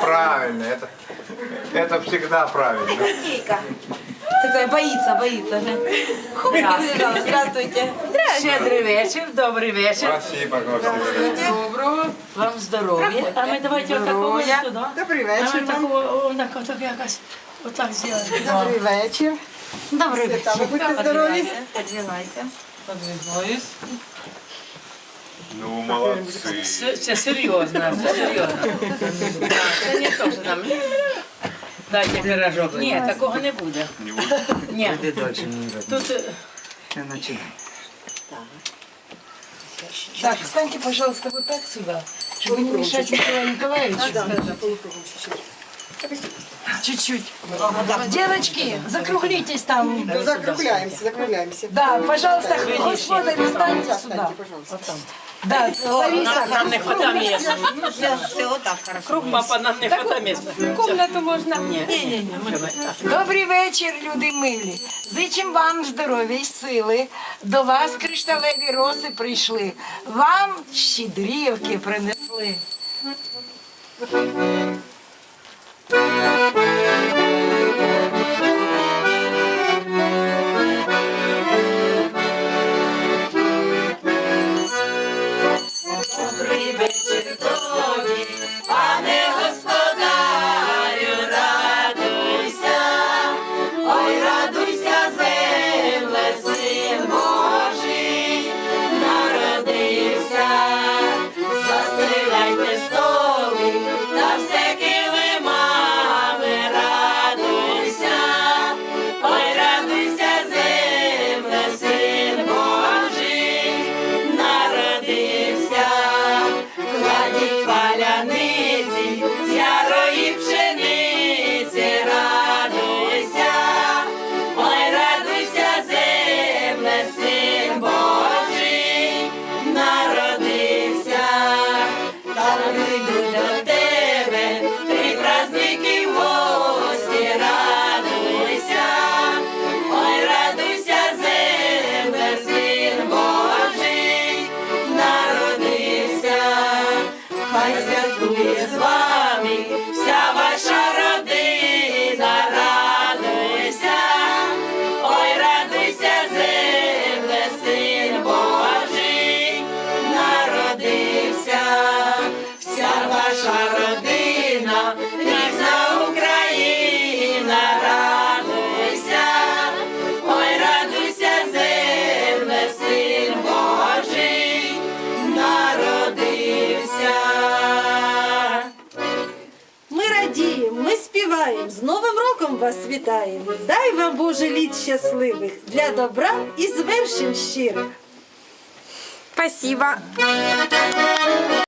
правильно, это, это всегда правильно. Кейка. Такая боится, боится. Здравствуйте. Здравствуйте. Щедрий вечір, добрий вечір. Спасибо, Господи. Доброго. Вам здоров'я. А ми давайте отакого сюди. Добрий А вечір ми вам. такого, отак, отак якось, отак зробимо. Добрий вечір. Добрий Свята, ви будьте здорові. Подвигайся. Подвигаюсь. Ну, молодцы. Це, це серйозно, це серйозно. Це не то, що там. Дайте пирожок. Ні, такого не буде. Ні. Тут е, Так, встаньте, пожалуйста, вот так сюда, чтобы не мешать Николаю Николаевичу. Чуть-чуть. Девочки, закруглитесь там. Закругляемся, закругляемся. Да, пожалуйста, господари, встаньте сюда. Да, Лариса, нам не хватає місця. Все, все, вот так хорошо. Круг папа нам не хватає місця. Комнату можна? Ні, ні, ні. добрий вечір, люди милі. Зичим вам здоров'я й сили. До вас кришталеві роси прийшли. Вам щедрівки принесли. Ми ми співаємо, з Новим роком вас вітаємо. Дай вам Боже літ щасливих для добра і звершень щирих. Спасибо.